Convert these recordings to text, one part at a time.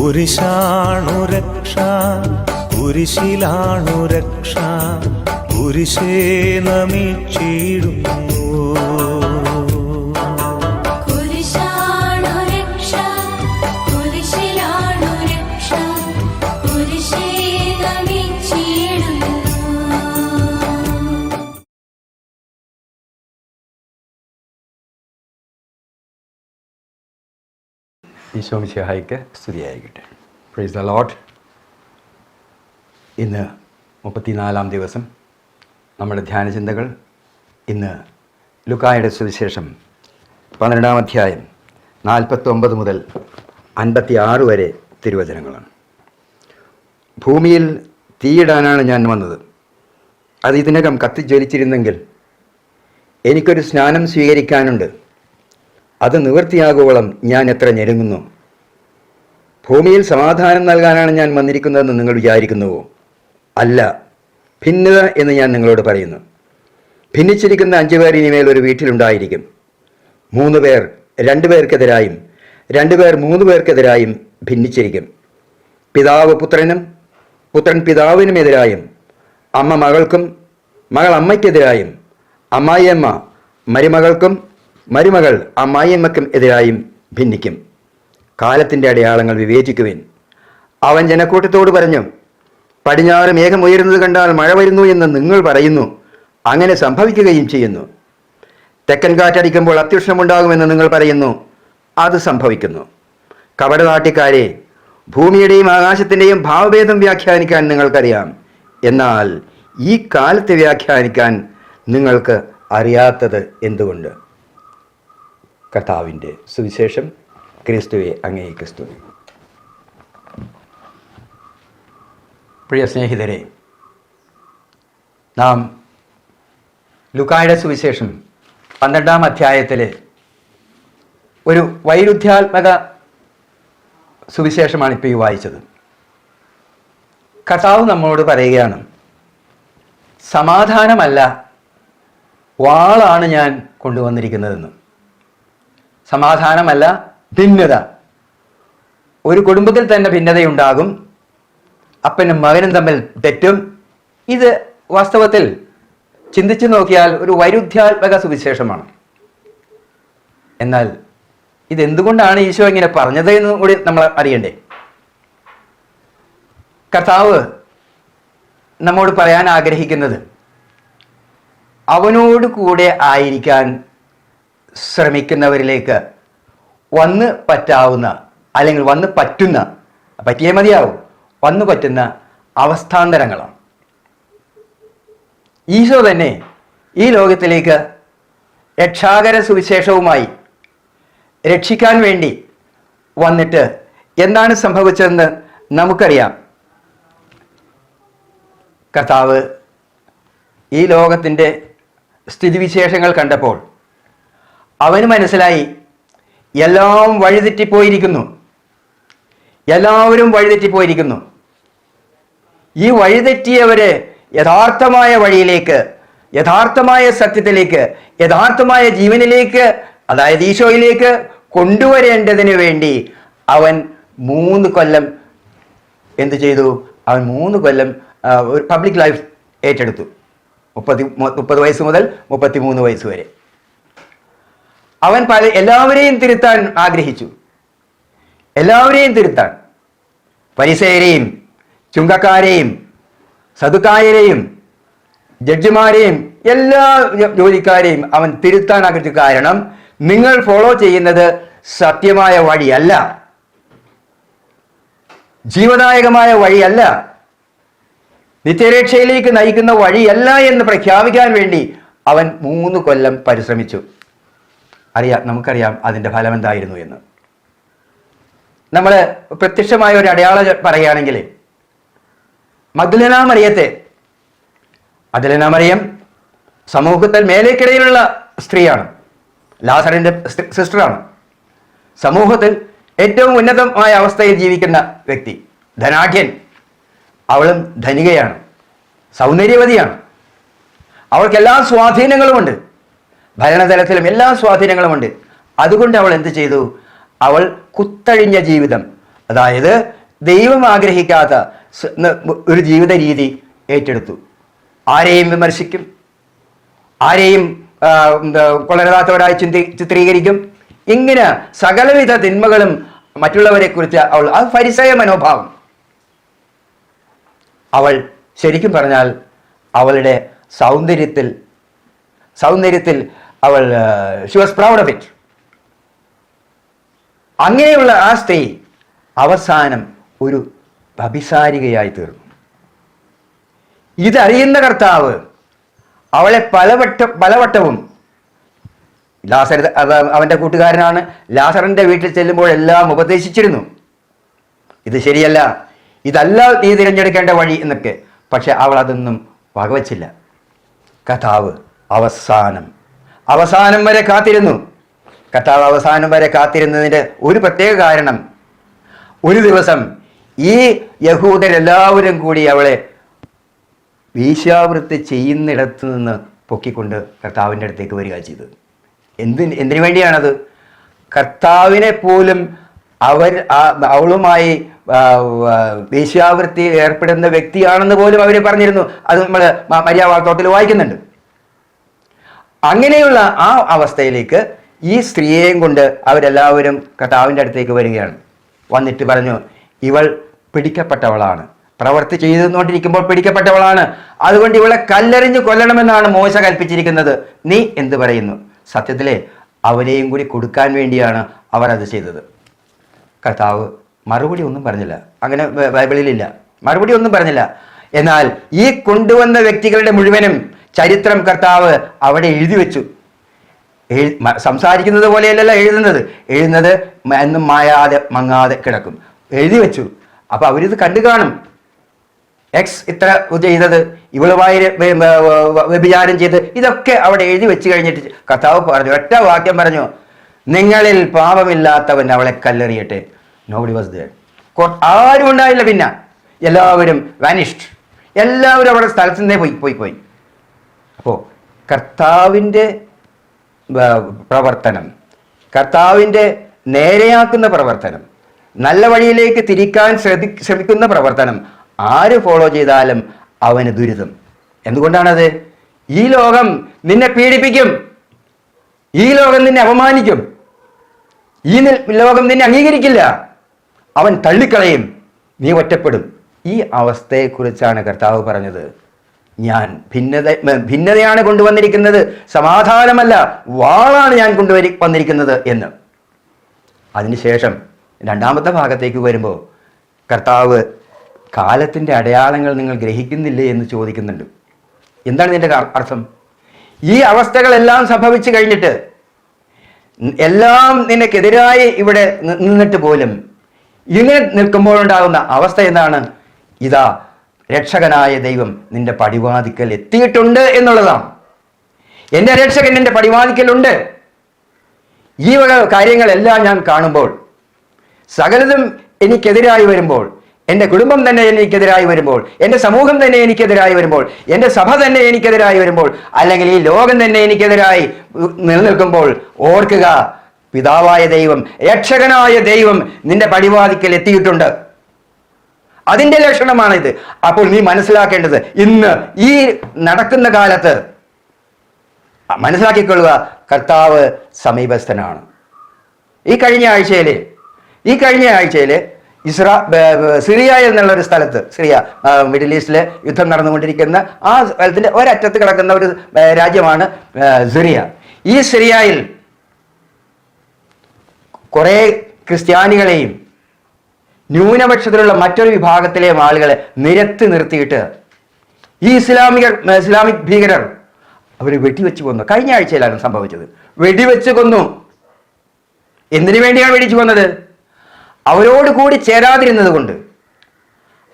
കുരിശാണു രക്ഷ കുരിശിലാണു രക്ഷ കുരിശേ നമിച്ചിടുന്നു. ഈശോമിശിഹായിക്ക് സ്തുതിയായിരിക്കട്ടെ പ്രൈസ് ദ ലോട്ട് ഇന്ന് മുപ്പത്തിനാലാം ദിവസം നമ്മുടെ ധ്യാനചിന്തകൾ ഇന്ന് ലുക്കായുടെ സുവിശേഷം പന്ത്രണ്ടാം അധ്യായം നാൽപ്പത്തൊമ്പത് മുതൽ അൻപത്തി ആറ് വരെ തിരുവചനങ്ങളാണ്. ഭൂമിയിൽ തീയിടാനാണ് ഞാൻ വന്നത്. അത് ഇതിനകം കത്തിജ്വലിച്ചിരുന്നെങ്കിൽ എനിക്കൊരു സ്നാനം സ്വീകരിക്കാനുണ്ട്. അത് നിവൃത്തിയാകുവോളം ഞാൻ എത്ര ഞെരുങ്ങുന്നു. ഭൂമിയിൽ സമാധാനം നൽകാനാണ് ഞാൻ വന്നിരിക്കുന്നതെന്ന് നിങ്ങൾ വിചാരിക്കുന്നുവോ അല്ല ഭിന്നത എന്ന് ഞാൻ നിങ്ങളോട് പറയുന്നു. ഭിന്നിച്ചിരിക്കുന്ന അഞ്ചു പേർ ഇനിമേൽ ഒരു വീട്ടിലുണ്ടായിരിക്കും. മൂന്ന് പേർ രണ്ടു പേർക്കെതിരായും രണ്ടു പേർ മൂന്ന് പേർക്കെതിരായും ഭിന്നിച്ചിരിക്കും. പിതാവ് പുത്രനും പുത്രൻ പിതാവിനുമെതിരായും അമ്മ മകൾക്കും മകൾ അമ്മയ്ക്കെതിരായും അമ്മായിയമ്മ മരുമകൾക്കും മരുമകൾ അമ്മായിയമ്മയ്ക്കും എതിരായും ഭിന്നിക്കും. കാലത്തിന്റെ അടയാളങ്ങൾ വിവേചിക്കുവിൻ. അവൻ ജനക്കൂട്ടത്തോട് പറഞ്ഞു പടിഞ്ഞാറ് മേഘം ഉയരുന്നത് കണ്ടാൽ മഴ വരുന്നു എന്ന് നിങ്ങൾ പറയുന്നു. അങ്ങനെ സംഭവിക്കുകയും ചെയ്യുന്നു. തെക്കൻ കാറ്റടിക്കുമ്പോൾ അത്യുഷ്ണമുണ്ടാകുമെന്ന് നിങ്ങൾ പറയുന്നു. അത് സംഭവിക്കുന്നു. കപടനാട്ടിക്കാരെ ഭൂമിയുടെയും ആകാശത്തിന്റെയും ഭാവഭേദം വ്യാഖ്യാനിക്കാൻ നിങ്ങൾക്കറിയാം. എന്നാൽ ഈ കാലത്തെ വ്യാഖ്യാനിക്കാൻ നിങ്ങൾക്ക് അറിയാത്തത് എന്തുകൊണ്ട്? കർത്താവിന്റെ സുവിശേഷം. ക്രിസ്തുവെ അങ്ങേ ക്രിസ്തു പ്രിയ സ്നേഹിതരെ നാം ലുക്കായുടെ സുവിശേഷം പന്ത്രണ്ടാം അധ്യായത്തിൽ ഒരു വൈരുദ്ധ്യാത്മക സുവിശേഷമാണ് ഇപ്പോൾ ഈ വായിച്ചത്. കർത്താവ് നമ്മളോട് പറയുകയാണ് സമാധാനമല്ല വാളാണ് ഞാൻ കൊണ്ടുവന്നിരിക്കുന്നതെന്ന്. സമാധാനമല്ല ഭിന്നത. ഒരു കുടുംബത്തിൽ തന്നെ ഭിന്നതയുണ്ടാകും. അപ്പനും മകനും തമ്മിൽ തെറ്റും. ഇത് വാസ്തവത്തിൽ ചിന്തിച്ചു നോക്കിയാൽ ഒരു വൈരുദ്ധ്യാത്മക സുവിശേഷമാണ്. എന്നാൽ ഇതെന്തുകൊണ്ടാണ് ഈശോ ഇങ്ങനെ പറഞ്ഞത് എന്ന് കൂടി നമ്മൾ അറിയണ്ടേ? കർത്താവ് നമ്മോട് പറയാൻ ആഗ്രഹിക്കുന്നത് അവനോട് കൂടെ ആയിരിക്കാൻ ശ്രമിക്കുന്നവരിലേക്ക് വന്ന് പറ്റാവുന്ന അല്ലെങ്കിൽ വന്ന് പറ്റുന്ന പറ്റിയേ മതിയാവും. വന്നു പറ്റുന്ന അവസ്ഥാന്തരങ്ങളാണ്. ഈശോ തന്നെ ഈ ലോകത്തിലേക്ക് രക്ഷാകര സുവിശേഷവുമായി രക്ഷിക്കാൻ വേണ്ടി വന്നിട്ട് എന്താണ് സംഭവിച്ചതെന്ന് നമുക്കറിയാം. കർത്താവ് ഈ ലോകത്തിന്റെ സ്ഥിതിവിശേഷങ്ങൾ കണ്ടപ്പോൾ അവന് മനസ്സിലായി എല്ലാം വഴിതെറ്റിപ്പോയിരിക്കുന്നു. എല്ലാവരും വഴിതെറ്റിപ്പോയിരിക്കുന്നു. ഈ വഴിതെറ്റിയവരെ യഥാർത്ഥമായ വഴിയിലേക്ക് യഥാർത്ഥമായ സത്യത്തിലേക്ക് യഥാർത്ഥമായ ജീവനിലേക്ക് അതായത് ഈശോയിലേക്ക് കൊണ്ടുവരേണ്ടതിന് വേണ്ടി അവൻ മൂന്ന് കൊല്ലം എന്തു ചെയ്തു? അവൻ മൂന്ന് കൊല്ലം ഒരു പബ്ലിക് ലൈഫ് ഏറ്റെടുത്തു. മുപ്പത്തി മുപ്പത് വയസ്സ് മുതൽ മുപ്പത്തി മൂന്ന് വയസ്സ് വരെ. അവൻ പല എല്ലാവരെയും തിരുത്താൻ ആഗ്രഹിച്ചു. എല്ലാവരെയും തിരുത്താൻ. പരിസയരെയും ചുങ്കക്കാരെയും സതുക്കായരെയും ജഡ്ജിമാരെയും എല്ലാ ജോലിക്കാരെയും അവൻ തിരുത്താൻ ആഗ്രഹിച്ചു. കാരണം നിങ്ങൾ ഫോളോ ചെയ്യുന്നത് സത്യമായ വഴിയല്ല. ജീവദായകമായ വഴിയല്ല. നിത്യരക്ഷയിലേക്ക് നയിക്കുന്ന വഴിയല്ല എന്ന് പ്രഖ്യാപിക്കാൻ വേണ്ടി അവൻ മൂന്ന് കൊല്ലം പരിശ്രമിച്ചു. അറിയാം നമുക്കറിയാം അതിന്റെ ഫലം എന്തായിരുന്നു എന്ന്. നമ്മൾ പ്രത്യക്ഷമായ ഒരു അടയാളം പറയുകയാണെങ്കിൽ മഗ്ദലന മറിയത്തെ മറിയം സമൂഹത്തിൽ മേലേക്കിടയിലുള്ള സ്ത്രീയാണ് ലാസറിന്റെ സിസ്റ്ററാണ്. സമൂഹത്തിൽ ഏറ്റവും ഉന്നതമായ അവസ്ഥയിൽ ജീവിക്കുന്ന വ്യക്തി ധനാഢ്യൻ. അവളും ധനികയാണ് സൗന്ദര്യവതിയാണ്. അവൾക്ക് എല്ലാ സ്വാധീനങ്ങളുമുണ്ട്. ഭരണതലത്തിലും എല്ലാ സ്വാധീനങ്ങളുമുണ്ട് അതുകൊണ്ട് അവൾ എന്ത് ചെയ്തു? അവൾ കുത്തഴിഞ്ഞ ജീവിതം. അതായത് ദൈവം ആഗ്രഹിക്കാത്ത ഒരു ജീവിത രീതി ഏറ്റെടുത്തു. ആരെയും വിമർശിക്കും. ആരെയും കൊളരാത്തവരായി ചിന്തി ചിത്രീകരിക്കും. ഇങ്ങനെ സകലവിധ തിന്മകളും മറ്റുള്ളവരെ കുറിച്ച് അവൾ ആ പരിസയ മനോഭാവം. അവൾ ശരിക്കും പറഞ്ഞാൽ അവളുടെ സൗന്ദര്യത്തിൽ സൗന്ദര്യത്തിൽ അവൾ she was proud of it അങ്ങനെയുള്ള ആ സ്ത്രീ അവസാനം ഒരു അഭിസാരികയായി തീർന്നു. ഇതറിയുന്ന കർത്താവ് അവളെ പലവട്ട പലവട്ടവും ലാസർ അവ- അവന്റെ കൂട്ടുകാരനാണ് ലാസറിന്റെ വീട്ടിൽ ചെല്ലുമ്പോഴെല്ലാം ഉപദേശിച്ചിരുന്നു. ഇത് ശരിയല്ല ഇതല്ല നീ തിരഞ്ഞെടുക്കേണ്ട വഴി എന്നൊക്കെ. പക്ഷെ അവൾ അതൊന്നും വകവച്ചില്ല. കഥാവ് അവസാനം അവസാനം വരെ കാത്തിരുന്നു. കർത്താവ് അവസാനം വരെ കാത്തിരുന്നതിന്റെ ഒരു പ്രത്യേക കാരണം ഒരു ദിവസം ഈ യഹൂദരെല്ലാവരും കൂടി അവളെ വീശാവൃത്തി ചെയ്യുന്നിടത്ത് നിന്ന് പൊക്കിക്കൊണ്ട് കർത്താവിന്റെ അടുത്തേക്ക് വരിക ചെയ്തത് എന്തിന് എന്തിനു വേണ്ടിയാണത്? കർത്താവിനെ പോലും അവർ അവളുമായി വേശ്യാവൃത്തി ഏർപ്പെടുന്ന വ്യക്തിയാണെന്ന് പോലും അവർ പറഞ്ഞിരുന്നു. അത് നമ്മൾ മര്യാദാത്തോട്ടിൽ വായിക്കുന്നുണ്ട്. അങ്ങനെയുള്ള ആ അവസ്ഥയിലേക്ക് ഈ സ്ത്രീയെയും കൊണ്ട് അവരെല്ലാവരും കർത്താവിന്റെ അടുത്തേക്ക് വരികയാണ്. വന്നിട്ട് പറഞ്ഞു ഇവൾ പിടിക്കപ്പെട്ടവളാണ്. പ്രവർത്തി ചെയ്തു ചെയ്തുകൊണ്ടിരിക്കുമ്പോൾ പിടിക്കപ്പെട്ടവളാണ്. അതുകൊണ്ട് ഇവളെ കല്ലെറിഞ്ഞ് കൊല്ലണമെന്നാണ് മോശ കൽപ്പിച്ചിരിക്കുന്നത്. നീ എന്ത് പറയുന്നു? സത്യത്തിലെ അവരെയും കൂടി കൊടുക്കാൻ വേണ്ടിയാണ് അവർ അത് ചെയ്തത്. കർത്താവ് മറുപടി ഒന്നും പറഞ്ഞില്ല. അങ്ങനെ ബൈബിളിലില്ല. മറുപടി ഒന്നും പറഞ്ഞില്ല. എന്നാൽ ഈ കൊണ്ടുവന്ന വ്യക്തികളുടെ മുഴുവനും ചരിത്രം കർത്താവ് അവിടെ എഴുതി വെച്ചു. സംസാരിക്കുന്നത് പോലെയല്ലല്ലോ എഴുതുന്നത്. എഴുതുന്നത് എന്നും മായാതെ മങ്ങാതെ കിടക്കും. എഴുതി വെച്ചു. അപ്പൊ അവരിത് കണ്ടു കാണും. എക്സ് ഇത്ര ചെയ്തത് ഇവളുമായി വ്യഭിചാരം ചെയ്ത് ഇതൊക്കെ അവിടെ എഴുതി വെച്ച് കഴിഞ്ഞിട്ട് കർത്താവ് പറഞ്ഞു ഒറ്റ വാക്യം പറഞ്ഞു നിങ്ങളിൽ പാപമില്ലാത്തവൻ അവളെ കല്ലെറിയട്ടെ. നോബഡി വാസ് ആരും ഉണ്ടായില്ല പിന്നെ. എല്ലാവരും വാനിഷ്ഡ് എല്ലാവരും അവിടെ സ്ഥലത്തു നിന്നേ പോയി പോയി പോയി. അപ്പോൾ കർത്താവിന്റെ പ്രവർത്തനം കർത്താവിന്റെ നേരെയാക്കുന്ന പ്രവർത്തനം നല്ല വഴിയിലേക്ക് തിരിക്കാൻ ശ്രദ്ധി ശ്രമിക്കുന്ന പ്രവർത്തനം ആര് ഫോളോ ചെയ്താലും അവന് ദുരിതം. എന്തുകൊണ്ടാണത്? ഈ ലോകം നിന്നെ പീഡിപ്പിക്കും. ഈ ലോകം നിന്നെ അപമാനിക്കും. ഈ ലോകം നിന്നെ അംഗീകരിക്കില്ല. അവൻ തള്ളിക്കളയും. നീ ഒറ്റപ്പെടും. ഈ അവസ്ഥയെക്കുറിച്ചാണ് കർത്താവ് പറഞ്ഞത്. ഞാൻ ഭിന്നത ഭിന്നതയാണ് കൊണ്ടുവന്നിരിക്കുന്നത്. സമാധാനമല്ല വാളാണ് ഞാൻ കൊണ്ടുവരി വന്നിരിക്കുന്നത് എന്ന്. അതിനുശേഷം രണ്ടാമത്തെ ഭാഗത്തേക്ക് വരുമ്പോൾ കർത്താവ് കാലത്തിന്റെ അടയാളങ്ങൾ നിങ്ങൾ ഗ്രഹിക്കുന്നില്ലേ എന്ന് ചോദിക്കുന്നുണ്ട്. എന്താണ് ഇതിന്റെ അർത്ഥം? ഈ അവസ്ഥകളെല്ലാം സംഭവിച്ചു കഴിഞ്ഞിട്ട് എല്ലാം നിനക്കെതിരായി ഇവിടെ നിന്നിട്ട് പോലും ഇങ്ങനെ നിൽക്കുമ്പോഴുണ്ടാകുന്ന അവസ്ഥ എന്താണ്? ഇതാ രക്ഷകനായ ദൈവം നിന്റെ പടിവാതിക്കൽ എത്തിയിട്ടുണ്ട് എന്നുള്ളതാണ്. എന്റെ രക്ഷകൻ എന്റെ പടിവാതിക്കലുണ്ട്. ഈ വക കാര്യങ്ങളെല്ലാം ഞാൻ കാണുമ്പോൾ സകലതും എനിക്കെതിരായി വരുമ്പോൾ എന്റെ കുടുംബം തന്നെ എനിക്കെതിരായി വരുമ്പോൾ എന്റെ സമൂഹം തന്നെ എനിക്കെതിരായി വരുമ്പോൾ എന്റെ സഭ തന്നെ എനിക്കെതിരായി വരുമ്പോൾ അല്ലെങ്കിൽ ഈ ലോകം തന്നെ എനിക്കെതിരായി നിലനിൽക്കുമ്പോൾ ഓർക്കുക പിതാവായ ദൈവം രക്ഷകനായ ദൈവം നിന്റെ പടിവാതിക്കൽ എത്തിയിട്ടുണ്ട്. അതിന്റെ ഇത് അപ്പോൾ നീ മനസ്സിലാക്കേണ്ടത് ഇന്ന് ഈ നടക്കുന്ന കാലത്ത് മനസ്സിലാക്കിക്കൊള്ളുക കർത്താവ് സമീപസ്ഥനാണ്. ഈ കഴിഞ്ഞ ആഴ്ചയിൽ ഈ കഴിഞ്ഞ ആഴ്ചയിൽ ഇസ്രാ സിറിയ എന്നുള്ള ഒരു സ്ഥലത്ത് സിറിയ മിഡിൽ ഈസ്റ്റിൽ യുദ്ധം നടന്നുകൊണ്ടിരിക്കുന്ന ആ സ്ഥലത്തിന്റെ ഒരറ്റത്ത് കിടക്കുന്ന ഒരു രാജ്യമാണ് സിറിയ. ഈ സിറിയയിൽ കുറേ ക്രിസ്ത്യാനികളെയും ന്യൂനപക്ഷത്തിലുള്ള മറ്റൊരു വിഭാഗത്തിലെ ആളുകളെ നിരത്തി നിർത്തിയിട്ട് ഈ ഇസ്ലാമിക ഇസ്ലാമിക് ഭീകരർ അവർ വെടിവെച്ച് കൊന്നു. കഴിഞ്ഞ ആഴ്ചയിലാണ് സംഭവിച്ചത്. വെടിവെച്ച് കൊന്നു. എന്തിനു വേണ്ടിയാണ് വെടിച്ചു കൊന്നത്? അവരോട് കൂടി ചേരാതിരുന്നത് കൊണ്ട്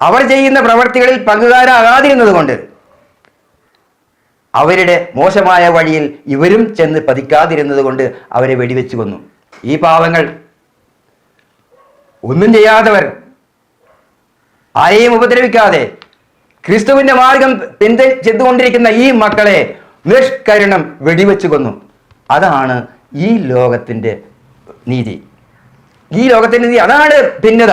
അവർ ചെയ്യുന്ന പ്രവർത്തികളിൽ പങ്കുകാരാകാതിരുന്നത് കൊണ്ട് അവരുടെ മോശമായ വഴിയിൽ ഇവരും ചെന്ന് പതിക്കാതിരുന്നത് കൊണ്ട് അവരെ വെടിവെച്ച് കൊന്നു. ഈ പാവങ്ങൾ ഒന്നും ചെയ്യാത്തവർ ആരെയും ഉപദ്രവിക്കാതെ ക്രിസ്തുവിന്റെ മാർഗം പിന്ത ചെന്നുകൊണ്ടിരിക്കുന്ന ഈ മക്കളെ നിഷ്കരുണം വെടിവെച്ച് കൊന്നു അതാണ് ഈ ലോകത്തിന്റെ നീതി. ഈ ലോകത്തിന്റെ നീതി അതാണ് ഭിന്നത.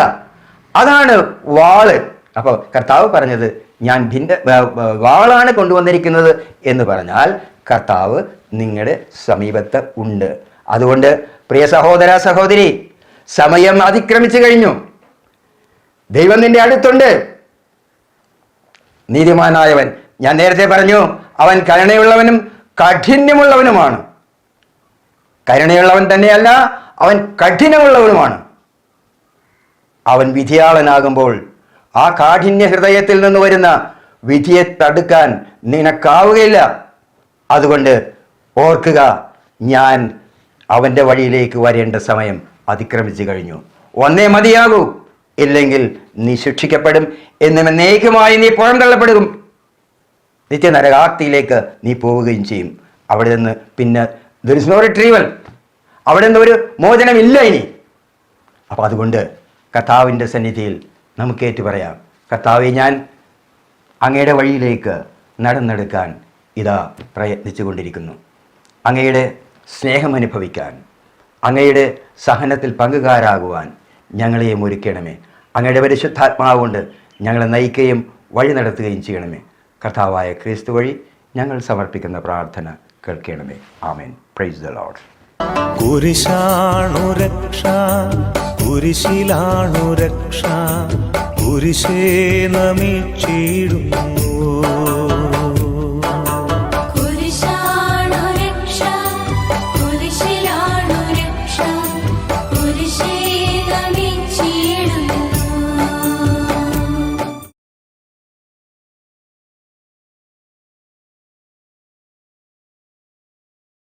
അതാണ് വാൾ. അപ്പോൾ കർത്താവ് പറഞ്ഞത് ഞാൻ ഭിന്ന വാളാണ് കൊണ്ടുവന്നിരിക്കുന്നത് എന്ന് പറഞ്ഞാൽ കർത്താവ് നിങ്ങളുടെ സമീപത്ത് ഉണ്ട്. അതുകൊണ്ട് പ്രിയ സഹോദര സഹോദരി സമയം അതിക്രമിച്ചു കഴിഞ്ഞു. ദൈവം നിന്റെ അടുത്തുണ്ട്. നീതിമാനായവൻ ഞാൻ നേരത്തെ പറഞ്ഞു അവൻ കരുണയുള്ളവനും കഠിന്യമുള്ളവനുമാണ് കരുണയുള്ളവൻ തന്നെയല്ല അവൻ കഠിനമുള്ളവനുമാണ്. അവൻ വിധിയാളനാകുമ്പോൾ ആ കാഠിന്യ ഹൃദയത്തിൽ നിന്ന് വരുന്ന വിധിയെ തടുക്കാൻ നിനക്കാവുകയില്ല. അതുകൊണ്ട് ഓർക്കുക ഞാൻ അവന്റെ വഴിയിലേക്ക് വരേണ്ട സമയം അതിക്രമിച്ചു കഴിഞ്ഞു. ഒന്നേ മതിയാകൂ. ഇല്ലെങ്കിൽ നീ ശിക്ഷിക്കപ്പെടും. എന്നും എന്നേക്കുമായി നീ പുറന്തള്ളപ്പെടും നിത്യനരകാക്തിയിലേക്ക് നീ പോവുകയും ചെയ്യും. അവിടെ നിന്ന് പിന്നെ ദർ നോ റിട്രീവൽ അവിടെ നിന്ന് ഒരു മോചനമില്ല ഇനി. അപ്പോൾ അതുകൊണ്ട് കർത്താവിന്റെ സന്നിധിയിൽ നമുക്ക് ഏറ്റു പറയാം. കർത്താവെ ഞാൻ അങ്ങയുടെ വഴിയിലേക്ക് നടന്നെടുക്കാൻ ഇതാ പ്രയത്നിച്ചു കൊണ്ടിരിക്കുന്നു അങ്ങയുടെ സ്നേഹം അനുഭവിക്കാൻ അങ്ങയുടെ സഹനത്തിൽ പങ്കുകാരാകുവാൻ ഞങ്ങളെയും ഒരുക്കണമേ. അങ്ങയുടെ പരിശുദ്ധാത്മാവ് കൊണ്ട് ഞങ്ങളെ നയിക്കുകയും വഴി നടത്തുകയും ചെയ്യണമേ. കർത്താവായ ക്രിസ്തു വഴി ഞങ്ങൾ സമർപ്പിക്കുന്ന പ്രാർത്ഥന കേൾക്കണമേ. ആമേൻ. പ്രൈസ് ദ ലോഡ് കുരിശാണു രക്ഷ കുരിശിലാണു രക്ഷ കുരിശേ നമിച്ചിടുന്നു.